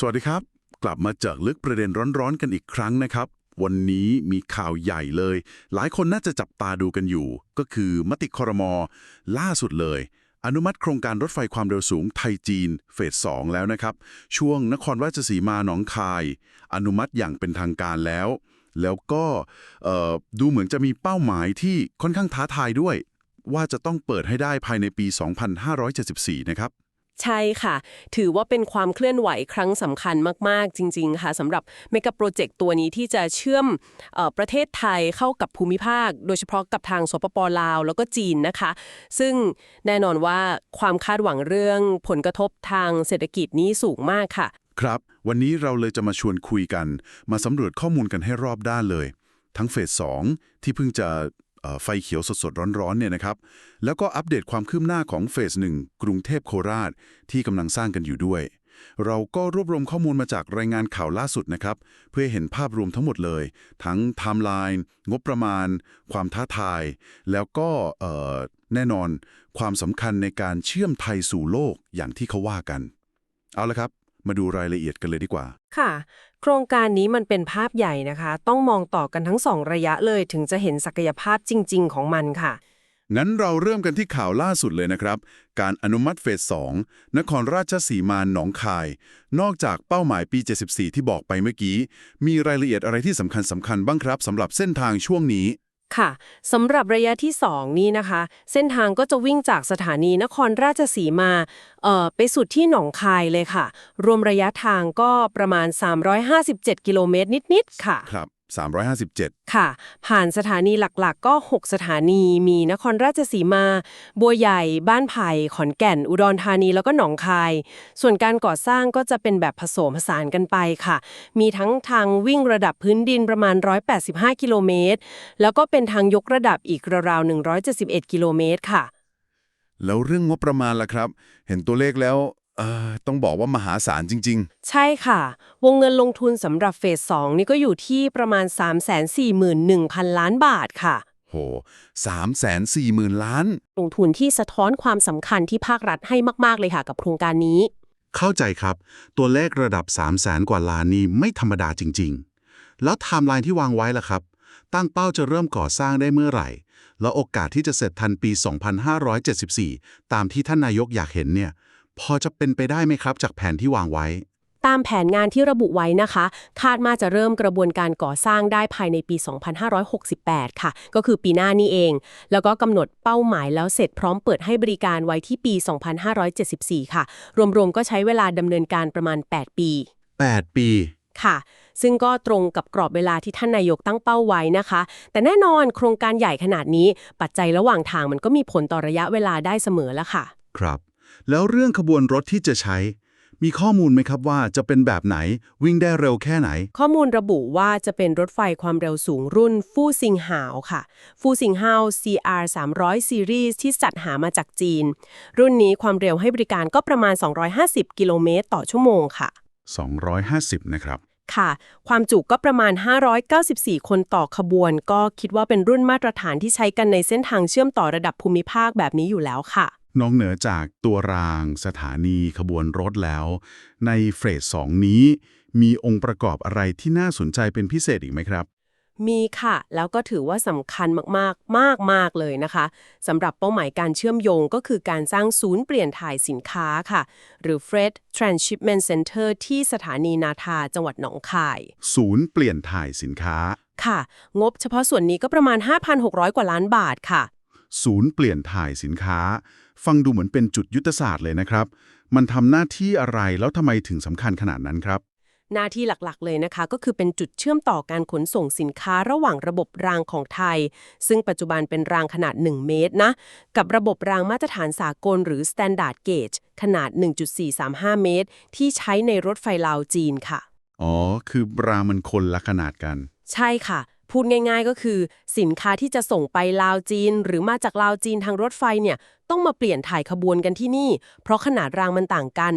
สวัสดีครับ กลับมาเจาะลึกประเด็นร้อนๆกันอีกครั้งนะครับ วันนี้มีข่าวใหญ่เลย หลายคนน่าจะจับตาดูกันอยู่ ก็คือมติคอรมอล่าสุดเลย อนุมัติโครงการรถไฟความเร็วสูงไทยจีน เฟส 2 แล้วนะครับ ช่วงนครราชสีมาหนองคาย อนุมัติอย่างเป็นทางการแล้ว แล้วก็ดูเหมือนจะมีเป้าหมายที่ค่อนข้างท้าทายด้วย ว่าจะต้องเปิดให้ได้ภายในปี 2574 นะครับ ใช่ค่ะ ถือว่าเป็นความเคลื่อนไหวครั้งสำคัญมาก ๆ จริง ๆ ค่ะสำหรับเมกะโปรเจกต์ตัวนี้ที่จะเชื่อมออประเทศไทยเข้ากับภูมิภาค โดยเฉพาะกับทางสปปลาว แล้วก็จีนนะคะ ซึ่งแน่นอนว่าความคาดหวังเรื่องผลกระทบทางเศรษฐกิจนี้สูงมากค่ะ ครับ วันนี้เราเลยจะมาชวนคุยกัน มาสำรวจข้อมูลกันให้รอบด้านเลย ทั้งเฟส2ที่เพิ่งจะ ไฟเขียวสดๆ ร้อนๆเนี่ยนะครับ แล้วก็อัปเดตความคืบหน้าของเฟส1กรุงเทพโคราชที่กำลังสร้างกันอยู่ด้วย เราก็รวบรวมข้อมูลมาจากรายงานข่าวล่าสุดนะครับ เพื่อเห็นภาพรวมทั้งหมดเลย ทั้งไทม์ไลน์งบประมาณ ความท้าทาย แล้วก็แน่นอนความสำคัญในการเชื่อมไทยสู่โลกอย่างที่เขาว่ากัน เอาละครับ มาดูรายละเอียดกันเลยดีกว่า ค่ะ ครงการนี้มันเป็นภาพใหญ่นะคะ ต้องมองต่อกันทั้งสองระยะเลยถึงจะเห็นศักยภาพจริง ๆ ของมันค่ะ งั้นเราเริ่มกันที่ข่าวล่าสุดเลยนะครับ การอนุมัติเฟส 2 นครราชสีมาหนองคาย นอกจากเป้าหมายปี 74 ที่บอกไปเมื่อกี้ มีรายละเอียดอะไรที่สำคัญสำคัญบ้างครับสำหรับเส้นทางช่วงนี้ ค่ะสำหรับระยะที่ 2 นี้นะคะ เส้นทางก็จะวิ่งจากสถานีนครราชสีมาเอ่อไปสุดที่หนองคายเลยค่ะ รวมระยะทางก็ประมาณ 357 กิโลเมตรนิด ๆ ค่ะ ครับ 357 ค่ะ ผ่านสถานีหลักๆ ก็ 6 สถานีมีนครราชสีมา บัวใหญ่ บ้านไผ่ ขอนแก่น อุดรธานีแล้วก็หนองคาย ส่วนการก่อสร้างก็จะเป็นแบบผสมผสานกันไปค่ะ มีทั้งทางวิ่งระดับพื้นดินประมาณ 185 กิโลเมตร แล้วก็เป็นทางยกระดับอีกราวๆ171 กิโลเมตรค่ะ แล้วเรื่องงบประมาณล่ะครับ เห็นตัวเลขแล้ว เอ่อต้องบอกว่ามหาศาลจริง ใช่ค่ะ วงเงินลงทุนสำหรับเฟส 2 นี่ก็อยู่ที่ประมาณ 341,000 ล้านบาทค่ะ ๆ โห340,000ล้าน ลงทุนที่สะท้อนความสำคัญที่ภาครัฐให้มากๆเลยค่ะกับโครงการนี้ เข้าใจครับ ตัวเลขระดับ 3 0 0แสนกว่าล้านนี่ไม่ธรรมดาจริง ๆ แล้วไทม์ไลน์ที่วางไว้ล่ะครับ ตั้งเป้าจะเริ่มก่อสร้างได้เมื่อไหร่ แล้วโอกาสที่จะเสร็จทันปี 2574 ตามที่ท่านนายกอยากเห็นเนี่ย พอจะเป็นไปได้ไหมครับ จากแผนที่วางไว้ ตามแผนงานที่ระบุไว้นะคะ คาดว่าจะเริ่มกระบวนการก่อสร้างได้ภายในปี 2568 ค่ะ ก็คือปีหน้านี่เอง แล้วก็กำหนดเป้าหมายแล้วเสร็จพร้อมเปิดให้บริการไว้ที่ปี 2574 ค่ะ รวมๆก็ใช้เวลาดำเนินการประมาณ 8 ปี 8 ปีค่ะ ซึ่งก็ตรงกับกรอบเวลาที่ท่านนายกตั้งเป้าไว้นะคะ แต่แน่นอนโครงการใหญ่ขนาดนี้ ปัจจัยระหว่างทางมันก็มีผลต่อระยะเวลาได้เสมอแล้วค่ะ ครับ แล้วเรื่องขบวนรถที่จะใช้ มีข้อมูลไหมครับว่าจะเป็นแบบไหนวิ่งได้เร็วแค่ไหน ข้อมูลระบุว่าจะเป็นรถไฟความเร็วสูงรุ่นฟู่ซิงหาวค่ะ ฟู่ซิงหาว CR 300 Series ที่จัดหามาจากจีน รุ่นนี้ความเร็วให้บริการก็ประมาณ 250 กิโลเมตรต่อชั่วโมงค่ะ 250 นะครับค่ะ ความจุก็ประมาณ 594 คนต่อขบวน ก็คิดว่าเป็นรุ่นมาตรฐานที่ใช้กันในเส้นทางเชื่อมต่อระดับภูมิภาคแบบนี้อยู่แล้วค่ะ นอกเหนือจากตัวราง สถานีขบวนรถแล้ว ในเฟส2นี้ มีองค์ประกอบอะไรที่น่าสนใจเป็นพิเศษอีกไหมครับ มีค่ะ แล้วก็ถือว่าสำคัญมากๆ มาก ๆ เลยนะคะสำหรับเป้าหมายการเชื่อมโยงก็คือการสร้างศูนย์เปลี่ยนถ่ายสินค้าค่ะ หรือ Freight Transshipment Center ที่สถานีนาทาจังหวัดหนองคาย ศูนย์เปลี่ยนถ่ายสินค้า ค่ะ งบเฉพาะส่วนนี้ก็ประมาณ 5,600 กว่าล้านบาทค่ะ ศูนย์เปลี่ยนถ่ายสินค้า ฟังดูเหมือนเป็นจุดยุทธศาสตร์เลยนะครับ มันทำหน้าที่อะไรแล้วทำไมถึงสำคัญขนาดนั้นครับ หน้าที่หลักๆ เลยนะคะ ก็คือเป็นจุดเชื่อมต่อการขนส่งสินค้าระหว่างระบบรางของไทย ซึ่งปัจจุบันเป็นรางขนาด 1 เมตรนะ กับระบบรางมาตรฐานสากลหรือ Standard Gauge ขนาด 1.435 เมตร ที่ใช้ในรถไฟลาวจีนค่ะ อ๋อ คือรางมันคนละขนาดกัน ใช่ค่ะ พูดง่าย ๆ ก็คือ สินค้าที่จะส่งไปลาวจีน หรือมาจากลาวจีนทางรถไฟเนี่ยต้องมาเปลี่ยนถ่ายขบวนกันที่นี่ เพราะขนาดรางมันต่างกัน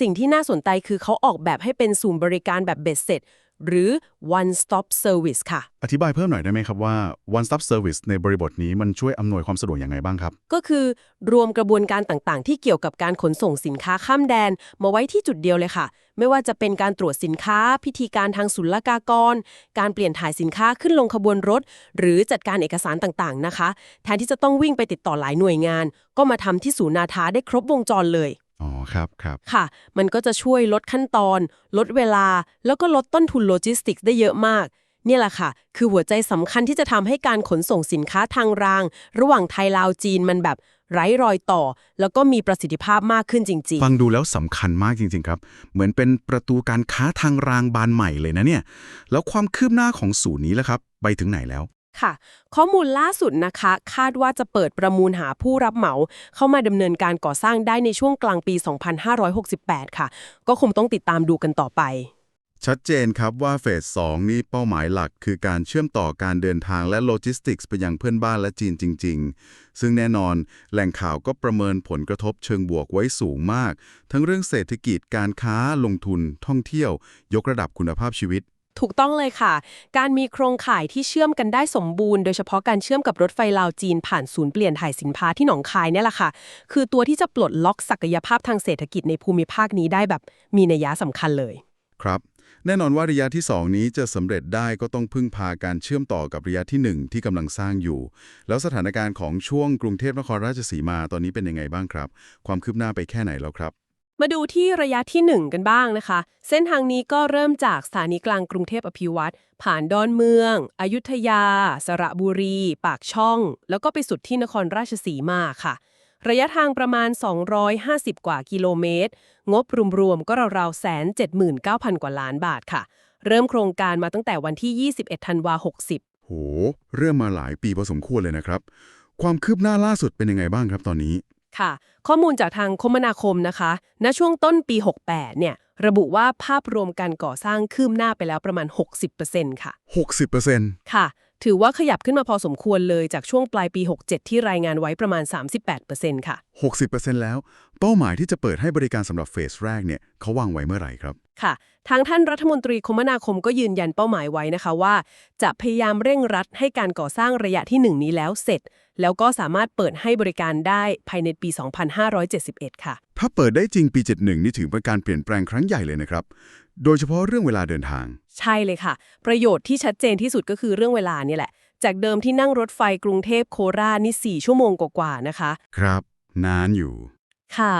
สิ่งที่น่าสนใจคือเขาออกแบบให้เป็นศูนย์บริการแบบเบ็ดเสร็จ หรือ one stop service ค่ะ อธิบายเพิ่มหน่อยได้ไหมครับว่า one stop service ในบริบทนี้มันช่วยอำนวยความสะดวกยังไงบ้างครับ ก็คือรวมกระบวนการต่างๆ ที่เกี่ยวกับการขนส่งสินค้าข้ามแดน มาไว้ที่จุดเดียวเลยค่ะ ไม่ว่าจะเป็นการตรวจสินค้า พิธีการทางศุลกากร การเปลี่ยนถ่ายสินค้าขึ้นลงขบวนรถ หรือจัดการเอกสารต่างๆนะคะ แทนที่จะต้องวิ่งไปติดต่อหลายหน่วยงาน ก็มาทำที่ศูนย์นาทาได้ครบวงจรเลย อ๋อครับครับค่ะ มันก็จะช่วยลดขั้นตอน ลดเวลา แล้วก็ลดต้นทุนโลจิสติกส์ได้เยอะมาก เนี่ยแหละค่ะ คือหัวใจสำคัญที่จะทำให้การขนส่งสินค้าทางราง ระหว่างไทยลาวจีนมันแบบไร้รอยต่อ แล้วก็มีประสิทธิภาพมากขึ้นจริงฟังดูแล้วสำคัญมากจริง ๆ ครับ เหมือนเป็นประตูการค้าทางรางบานใหม่เลยนะเนี่ย แล้วความคืบหน้าของศูนย์นี้ล่ะครับ ไปถึงไหนแล้วๆ ค่ะ ข้อมูลล่าสุดนะคะ คาดว่าจะเปิดประมูลหาผู้รับเหมา เข้ามาดำเนินการก่อสร้างได้ในช่วงกลางปี 2568 ค่ะ ก็คงต้องติดตามดูกันต่อไป ชัดเจนครับว่าเฟส 2 นี้เป้าหมายหลักคือการเชื่อมต่อการเดินทางและโลจิสติกส์ไปยังเพื่อนบ้านและจีนจริง ๆ ซึ่งแน่นอนแหล่งข่าวก็ประเมินผลกระทบเชิงบวกไว้สูงมาก ทั้งเรื่องเศรษฐกิจการค้าลงทุนท่องเที่ยว ยกระดับคุณภาพชีวิต ถูกต้องเลยค่ะ การมีโครงข่ายที่เชื่อมกันได้สมบูรณ์ โดยเฉพาะการเชื่อมกับรถไฟลาวจีนผ่านศูนย์เปลี่ยนถ่ายสินค้าที่หนองคายเนี่ยแหละค่ะ คือตัวที่จะปลดล็อกศักยภาพทางเศรษฐกิจในภูมิภาคนี้ได้แบบมีนัยยะสำคัญเลย ครับ แน่นอนว่าระยะที่ 2 นี้จะสำเร็จได้ก็ต้องพึ่งพาการเชื่อมต่อกับระยะที่ 1 ที่กำลังสร้างอยู่ แล้วสถานการณ์ของช่วงกรุงเทพนครราชสีมาตอนนี้เป็นยังไงบ้างครับ ความคืบหน้าไปแค่ไหนแล้วครับ มาดูที่ระยะที่ 1 กันบ้างนะคะ เส้นทางนี้ก็เริ่มจากสถานีกลางกรุงเทพอภิวัตรผ่านดอนเมือง อยุธยา สระบุรี ปากช่อง แล้วก็ไปสุดที่นครราชสีมาค่ะ ระยะทางประมาณ 250 กว่ากิโลเมตร งบรวมๆก็ราวๆแสน79,000กว่าล้านบาทค่ะ เริ่มโครงการมาตั้งแต่วันที่ 21 ธันวา 60 โห เริ่มมาหลายปีพอสมควรเลยนะครับ ความคืบหน้าล่าสุดเป็นยังไงบ้างครับตอนนี้ ค่ะ ข้อมูลจากทางคมนาคมนะคะ ณ ช่วงต้นปี 68 เนี่ย ระบุว่าภาพรวมการก่อสร้างคืบหน้าไปแล้วประมาณ 60%ค่ะ 60%ค่ะ ถือว่าขยับขึ้นมาพอสมควรเลยจากช่วงปลายปี 67 ที่รายงานไว้ประมาณ 38%ค่ะ 60%แล้ว เป้าหมายที่จะเปิดให้บริการสำหรับเฟสแรกเนี่ย เขาวางไว้เมื่อไหร่ครับ ค่ะ ทางท่านรัฐมนตรีคมนาคมก็ยืนยันเป้าหมายไว้นะคะว่า จะพยายามเร่งรัดให้การก่อสร้างระยะที่ 1 นี้แล้วเสร็จ แล้วก็สามารถเปิดให้บริการได้ภายในปี 2571 ค่ะ ถ้าเปิดได้จริงปี 71 นี่ถือเป็นการเปลี่ยนแปลงครั้งใหญ่เลยนะครับ โดยเฉพาะเรื่องเวลาเดินทาง ใช่เลยค่ะ ประโยชน์ที่ชัดเจนที่สุดก็คือเรื่องเวลานี่แหละ จากเดิมที่นั่งรถไฟกรุงเทพโคราชนี่4ชั่วโมงกว่าๆนะคะ ครับ นานอยู่ ค่ะ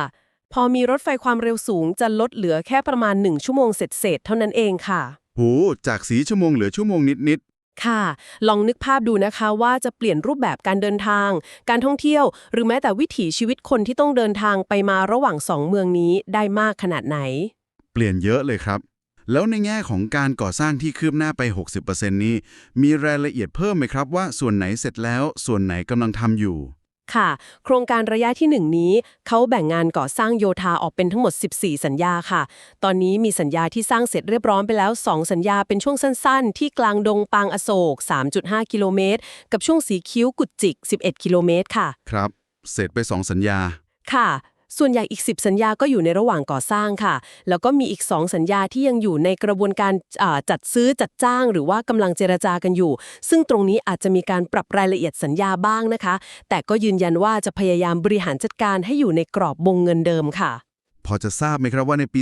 พอมีรถไฟความเร็วสูงจะลดเหลือแค่ประมาณ 1 ชั่วโมงเศษๆเท่านั้นเองค่ะ โห จากสีชั่วโมงเหลือชั่วโมงนิด ค่ะ ลองนึกภาพดูนะคะว่าจะเปลี่ยนรูปแบบการเดินทาง การท่องเที่ยว หรือแม้แต่วิถีชีวิตคนที่ต้องเดินทางไปมาระหว่างสองเมืองนี้ได้มากขนาดไหน ๆ เปลี่ยนเยอะเลยครับ แล้วในแง่ของการก่อสร้างที่คืบหน้าไป 60%นี้ มีรายละเอียดเพิ่มไหมครับว่าส่วนไหนเสร็จแล้ว ส่วนไหนกำลังทำอยู่ ค่ะ โครงการระยะที่ 1 นี้ เขาแบ่งงานก่อสร้างโยธาออกเป็นทั้งหมด 14 สัญญาค่ะ ตอนนี้มีสัญญาที่สร้างเสร็จเรียบร้อยไปแล้ว 2 สัญญาเป็นช่วงสั้นๆ ที่กลางดงปางอโศก 3.5 กิโลเมตร กับช่วงสีคิ้วกุดจิก 11 กิโลเมตรค่ะ ครับ เสร็จไป 2 สัญญาค่ะ ส่วนใหญ่อีก 10 สัญญาก็อยู่ในระหว่างก่อสร้างค่ะ แล้วก็มีอีก 2 สัญญาที่ยังอยู่ในกระบวนการอ่าจัดซื้อจัดจ้าง หรือว่ากำลังเจรจากันอยู่ ซึ่งตรงนี้อาจจะมีการปรับรายละเอียดสัญญาบ้างนะคะ แต่ก็ยืนยันว่าจะพยายามบริหารจัดการให้อยู่ในกรอบวงเงินเดิมค่ะ พอจะทราบไหมครับว่าในปี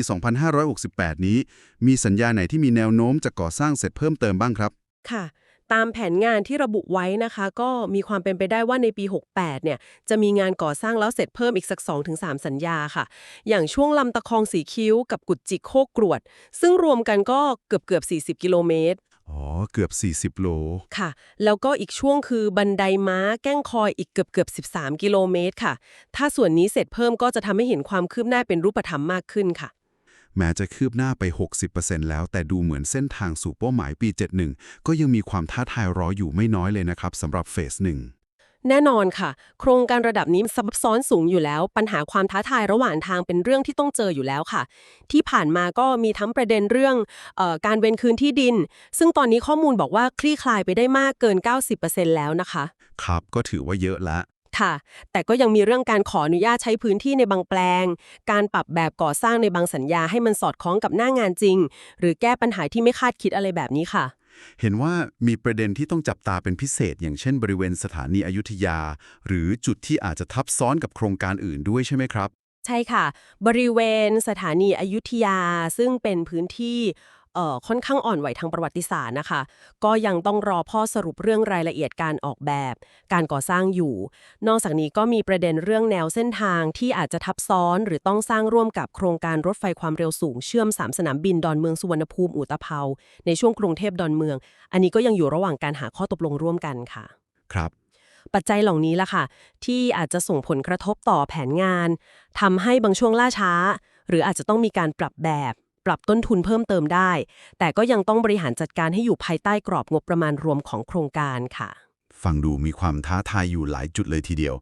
2568 นี้ มีสัญญาไหนที่มีแนวโน้มจะก่อสร้างเสร็จเพิ่มเติมบ้างครับ ค่ะ ตามแผนงานที่ระบุไว้นะคะ ก็มีความเป็นไปได้ว่าในปี 68 เนี่ย จะมีงานก่อสร้างแล้วเสร็จเพิ่มอีกสัก 2-3 สัญญาค่ะ อย่างช่วงลำตะคองสีคิ้วกับกุดจิกโคกกรวด ซึ่งรวมกันก็เกือบเกือบ 40 กิโลเมตรอ๋อ เกือบ 40 โล ค่ะ แล้วก็อีกช่วงคือบันไดม้าแก้งคอยอีกเกือบเกือบ13 กิโลเมตรค่ะ ถ้าส่วนนี้เสร็จเพิ่มก็จะทำให้เห็นความคืบหน้าเป็นรูปธรรมมากขึ้นค่ะ แม้จะคืบหน้าไป 60%แล้ว แต่ดูเหมือนเส้นทางสู่เป้าหมายปี 71 ก็ยังมีความท้าทายรออยู่ไม่น้อยเลยนะครับสำหรับเฟสหนึ่งแน่นอนค่ะ โครงการระดับนี้ซับซ้อนสูงอยู่แล้ว ปัญหาความท้าทายระหว่างทางเป็นเรื่องที่ต้องเจออยู่แล้วค่ะ ที่ผ่านมาก็มีทั้งประเด็นเรื่องเออการเว้นคืนที่ดิน ซึ่งตอนนี้ข้อมูลบอกว่าคลี่คลายไปได้มากเกิน 90%แล้วนะคะ ครับก็ถือว่าเยอะละ ค่ะ แต่ก็ยังมีเรื่องการขออนุญาตใช้พื้นที่ในบางแปลง การปรับแบบก่อสร้างในบางสัญญาให้มันสอดคล้องกับหน้างานจริง หรือแก้ปัญหาที่ไม่คาดคิดอะไรแบบนี้ค่ะ เห็นว่ามีประเด็นที่ต้องจับตาเป็นพิเศษ อย่างเช่นบริเวณสถานีอยุธยา หรือจุดที่อาจจะทับซ้อนกับโครงการอื่นด้วยใช่ไหมครับ ใช่ค่ะ บริเวณสถานีอยุธยาซึ่งเป็นพื้นที่เอ่อ ค่อนข้างอ่อนไหวทางประวัติศาสตร์นะคะ ก็ยังต้องรอพ่อสรุปเรื่องรายละเอียดการออกแบบ การก่อสร้างอยู่ นอกจากนี้ก็มีประเด็นเรื่องแนวเส้นทางที่อาจจะทับซ้อนหรือต้องสร้างร่วมกับโครงการรถไฟความเร็วสูงเชื่อม 3 สนามบินดอนเมืองสุวรรณภูมิอุตภเปาในช่วงกรุงเทพดอนเมือง อันนี้ก็ยังอยู่ระหว่างการหาข้อตกลงร่วมกันค่ะ ครับปัจจัยเหล่านี้ล่ะค่ะ ที่อาจจะส่งผลกระทบต่อแผนงานทำให้บางช่วงล่าช้า หรืออาจจะต้องมีการปรับแบบ ปรับต้นทุนเพิ่มเติมได้ แต่ก็ยังต้องบริหารจัดการให้อยู่ภายใต้กรอบงบประมาณรวมของโครงการค่ะ ฟังดูมีความท้าทายอยู่หลายจุดเลยทีเดียว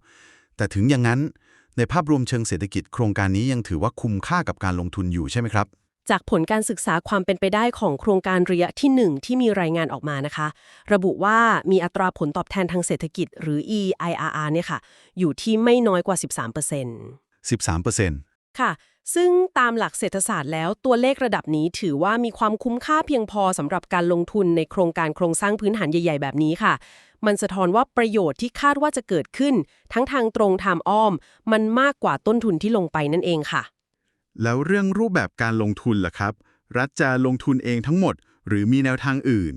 แต่ถึงอย่างนั้นในภาพรวมเชิงเศรษฐกิจโครงการนี้ยังถือว่าคุ้มค่ากับการลงทุนอยู่ใช่ไหมครับจากผลการศึกษาความเป็นไปได้ของโครงการระยะที่ 1 ที่มีรายงานออกมานะคะ ระบุว่ามีอัตราผลตอบแทนทางเศรษฐกิจหรือ EIRR เนี่ยค่ะ อยู่ที่ไม่น้อยกว่า 13% 13% ค่ะ ซึ่งตามหลักเศรษฐศาสตร์แล้วตัวเลขระดับนี้ถือว่ามีความคุ้มค่าเพียงพอสำหรับการลงทุนในโครงการโครงสร้างพื้นฐานใหญ่ ๆ แบบนี้ค่ะ มันสะท้อนว่าประโยชน์ที่คาดว่าจะเกิดขึ้น ทั้งทางตรงทางอ้อม มันมากกว่าต้นทุนที่ลงไปนั่นเองค่ะ แล้วเรื่องรูปแบบการลงทุนล่ะครับ รัฐจะลงทุนเองทั้งหมด หรือมีแนวทางอื่น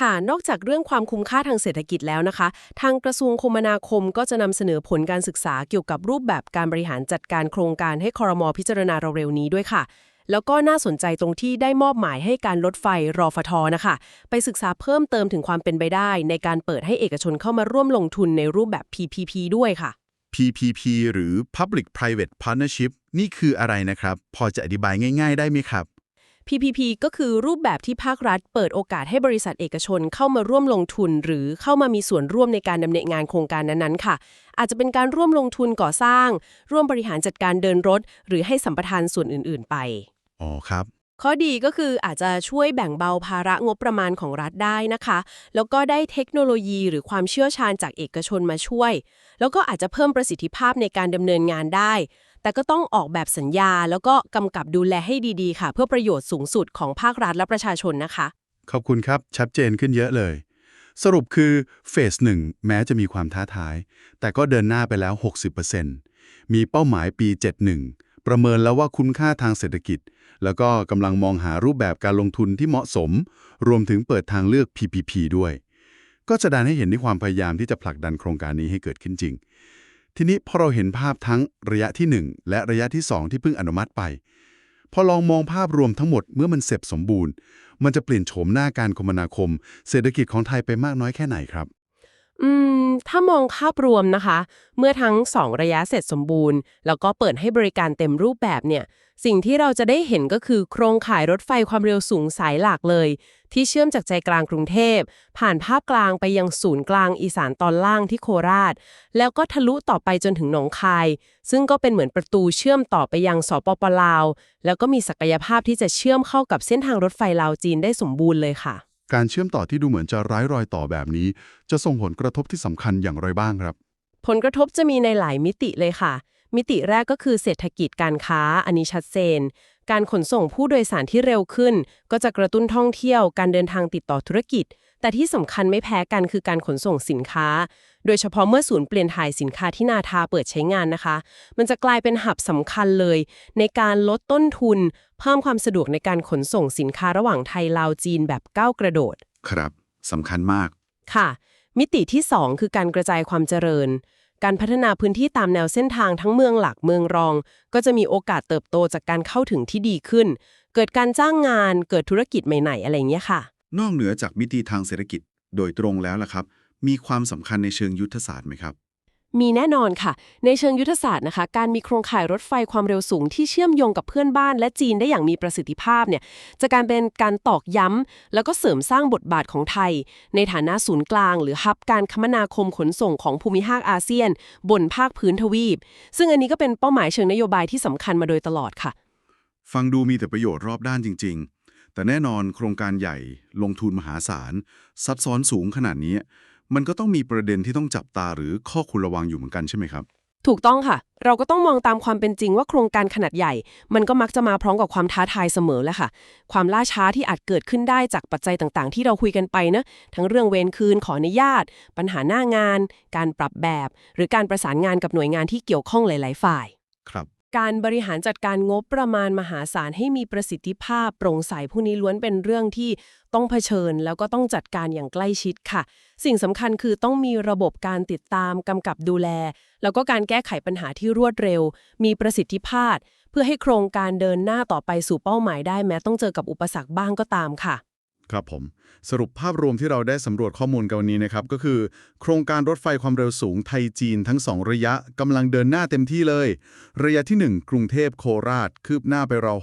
ค่ะ นอกจากเรื่องความคุ้มค่าทางเศรษฐกิจแล้วนะคะ ทางกระทรวงคมนาคมก็จะนำเสนอผลการศึกษาเกี่ยวกับรูปแบบการบริหารจัดการโครงการให้คอรมอพิจารณาเร็วๆนี้ด้วยค่ะ แล้วก็น่าสนใจตรงที่ได้มอบหมายให้การลดไฟรอฟทนะคะ ไปศึกษาเพิ่มเติมถึงความเป็นไปได้ ในการเปิดให้เอกชนเข้ามาร่วมลงทุนในรูปแบบ PPP ด้วยค่ะ PPP หรือ Public Private Partnership นี่คืออะไรนะครับ พอจะอธิบายง่าย ๆ ได้ไหมครับ PPP ก็คือรูปแบบที่ภาครัฐเปิดโอกาสให้บริษัทเอกชนเข้ามาร่วมลงทุน หรือเข้ามามีส่วนร่วมในการดำเนินงานโครงการนั้นๆค่ะ อาจจะเป็นการร่วมลงทุนก่อสร้าง ร่วมบริหารจัดการเดินรถ หรือให้สัมปทานส่วนอื่นๆไป อ๋อครับข้อดีก็คืออาจจะช่วยแบ่งเบาภาระงบประมาณของรัฐได้นะคะ แล้วก็ได้เทคโนโลยีหรือความเชี่ยวชาญจากเอกชนมาช่วย แล้วก็อาจจะเพิ่มประสิทธิภาพในการดำเนินงานได้ แต่ก็ต้องออกแบบสัญญา แล้วก็กำกับดูแลให้ดีๆ ค่ะ เพื่อประโยชน์สูงสุดของภาครัฐและประชาชนนะคะ ขอบคุณครับ ชัดเจนขึ้นเยอะเลย สรุปคือเฟสหนึ่งแม้จะมีความท้าทาย แต่ก็เดินหน้าไปแล้ว 60%มีเป้าหมายปี 71 ประเมินแล้วว่าคุณค่าทางเศรษฐกิจ แล้วก็กำลังมองหารูปแบบการลงทุนที่เหมาะสม รวมถึงเปิดทางเลือก PPP ด้วย ก็แสดงให้เห็นในความพยายามที่จะผลักดันโครงการนี้ให้เกิดขึ้นจริง ทีนี้พอเราเห็นภาพทั้งระยะที่ 1 และระยะที่ 2 ที่เพิ่งอนุมัติไป พอลองมองภาพรวมทั้งหมดเมื่อมันเสร็จสมบูรณ์ มันจะเปลี่ยนโฉมหน้าการคมนาคม เศรษฐกิจของไทยไปมากน้อยแค่ไหนครับ อืม ถ้ามองภาพรวมนะคะ เมื่อทั้ง 2 ระยะเสร็จสมบูรณ์ แล้วก็เปิดให้บริการเต็มรูปแบบเนี่ย สิ่งที่เราจะได้เห็นก็คือโครงข่ายรถไฟความเร็วสูงสายหลักเลย ที่เชื่อมจากใจกลางกรุงเทพ ผ่านภาคกลางไปยังศูนย์กลางอีสานตอนล่างที่โคราช แล้วก็ทะลุต่อไปจนถึงหนองคาย ซึ่งก็เป็นเหมือนประตูเชื่อมต่อไปยังสปปลาว แล้วก็มีศักยภาพที่จะเชื่อมเข้ากับเส้นทางรถไฟลาวจีนได้สมบูรณ์เลยค่ะ การเชื่อมต่อที่ดูเหมือนจะร้ายรอยต่อแบบนี้ จะส่งผลกระทบที่สำคัญอย่างไรบ้างครับ ผลกระทบจะมีในหลายมิติเลยค่ะ มิติแรกก็คือเศรษฐกิจการค้า อันนี้ชัดเจน การขนส่งผู้โดยสารที่เร็วขึ้น ก็จะกระตุ้นท่องเที่ยว การเดินทางติดต่อธุรกิจ แต่ที่สำคัญไม่แพ้กันคือการขนส่งสินค้า โดยเฉพาะเมื่อศูนย์เปลี่ยนถ่ายสินค้าที่นาทาเปิดใช้งานนะคะ มันจะกลายเป็นหับสำคัญเลย ในการลดต้นทุน เพิ่มความสะดวกในการขนส่งสินค้าระหว่างไทยลาวจีนแบบก้าวกระโดด ครับสำคัญมาก ค่ะ มิติที่ 2 คือการกระจายความเจริญ การพัฒนาพื้นที่ตามแนวเส้นทางทั้งเมืองหลักเมืองรอง ก็จะมีโอกาสเติบโตจากการเข้าถึงที่ดีขึ้น เกิดการจ้างงาน เกิดธุรกิจใหม่ๆ อะไรอย่างเงี้ยค่ะ นอกเหนือจากมิติทางเศรษฐกิจโดยตรงแล้วล่ะครับ มีความสำคัญในเชิงยุทธศาสตร์ไหมครับ มีแน่นอนค่ะ ในเชิงยุทธศาสตร์นะคะ การมีโครงข่ายรถไฟความเร็วสูงที่เชื่อมโยงกับเพื่อนบ้านและจีนได้อย่างมีประสิทธิภาพเนี่ย จะการเป็นการตอกย้ำแล้วก็เสริมสร้างบทบาทของไทย ในฐานะศูนย์กลาง หรือฮับการคมนาคมขนส่งของภูมิภาคอาเซียน บนภาคพื้นทวีป ซึ่งอันนี้ก็เป็นเป้าหมายเชิงนโยบายที่สำคัญมาโดยตลอดค่ะ ฟังดูมีแต่ประโยชน์รอบด้านจริง ๆ แต่แน่นอนโครงการใหญ่ ลงทุนมหาศาลซับซ้อนสูงขนาดนี้ มันก็ต้องมีประเด็นที่ต้องจับตาหรือข้อควรระวังอยู่เหมือนกันใช่ไหมครับ ถูกต้องค่ะ เราก็ต้องมองตามความเป็นจริงว่าโครงการขนาดใหญ่ มันก็มักจะมาพร้อมกับความท้าทายเสมอแหละค่ะ ความล่าช้าที่อาจเกิดขึ้นได้จากปัจจัยต่างๆ ที่เราคุยกันไปนะ ทั้งเรื่องเวรคืนขออนุญาต ปัญหาหน้างาน การปรับแบบ หรือการประสานงานกับหน่วยงานที่เกี่ยวข้องหลาย ๆ ฝ่าย ครับ การบริหารจัดการงบประมาณมหาศาลให้มีประสิทธิภาพโปร่งใสพวกนี้ล้วนเป็นเรื่องที่ต้องเผชิญ แล้วก็ต้องจัดการอย่างใกล้ชิดค่ะ สิ่งสำคัญคือต้องมีระบบการติดตามกำกับดูแล แล้วก็การแก้ไขปัญหาที่รวดเร็ว มีประสิทธิภาพ เพื่อให้โครงการเดินหน้าต่อไปสู่เป้าหมายได้แม้ต้องเจอกับอุปสรรคบ้างก็ตามค่ะ ครับผม สรุปภาพรวมที่เราได้สำรวจข้อมูลกันวันนี้นะครับก็คือ โครงการรถไฟความเร็วสูงไทยจีนทั้ง 2 ระยะกำลังเดินหน้าเต็มที่เลย ระยะที่ 1 กรุงเทพโคราช คืบหน้าไปเรา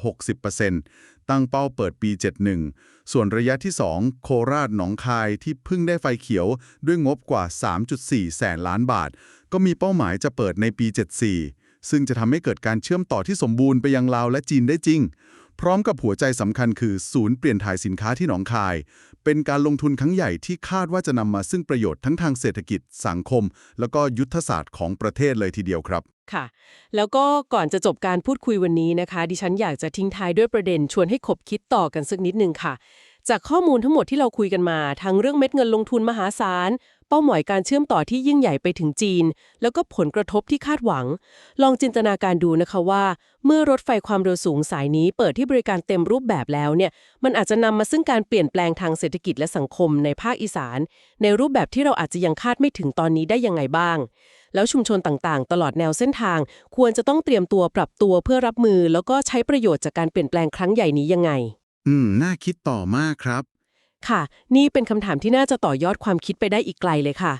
60%ตั้งเป้าเปิดปี 71 ส่วนระยะที่ 2 โคราชหนองคายที่เพิ่งได้ไฟเขียวด้วยงบกว่า 3.4 แสนล้านบาท ก็มีเป้าหมายจะเปิดในปี 74ซึ่งจะทำให้เกิดการเชื่อมต่อที่สมบูรณ์ไปยังลาวและจีนได้จริง พร้อมกับหัวใจสำคัญคือศูนย์เปลี่ยนถ่ายสินค้าที่หนองคาย เป็นการลงทุนครั้งใหญ่ที่คาดว่าจะนำมาซึ่งประโยชน์ทั้งทางเศรษฐกิจ สังคม แล้วก็ยุทธศาสตร์ของประเทศเลยทีเดียวครับ ค่ะ แล้วก็ก่อนจะจบการพูดคุยวันนี้นะคะ ดิฉันอยากจะทิ้งท้ายด้วยประเด็นชวนให้ขบคิดต่อกันสักนิดนึงค่ะ จากข้อมูลทั้งหมดที่เราคุยกันมา ทั้งเรื่องเม็ดเงินลงทุนมหาศาล เป้าหมายการเชื่อมต่อที่ยิ่งใหญ่ไปถึงจีน แล้วก็ผลกระทบที่คาดหวัง ลองจินตนาการดูนะคะว่า เมื่อรถไฟความเร็วสูงสายนี้เปิดที่บริการเต็มรูปแบบแล้วเนี่ยมันอาจจะนำมาซึ่งการเปลี่ยนแปลงทางเศรษฐกิจและสังคมในภาคอีสาน ในรูปแบบที่เราอาจจะยังคาดไม่ถึงตอนนี้ได้ยังไงบ้าง แล้วชุมชนต่างๆ ตลอดแนวเส้นทาง ควรจะต้องเตรียมตัวปรับตัวเพื่อรับมือ แล้วก็ใช้ประโยชน์จากการเปลี่ยนแปลงครั้งใหญ่นี้ยังไง อืมน่าคิดต่อมากครับ ค่ะ นี่เป็นคำถามที่น่าจะต่อยอดความคิดไปได้อีกไกลเลยค่ะ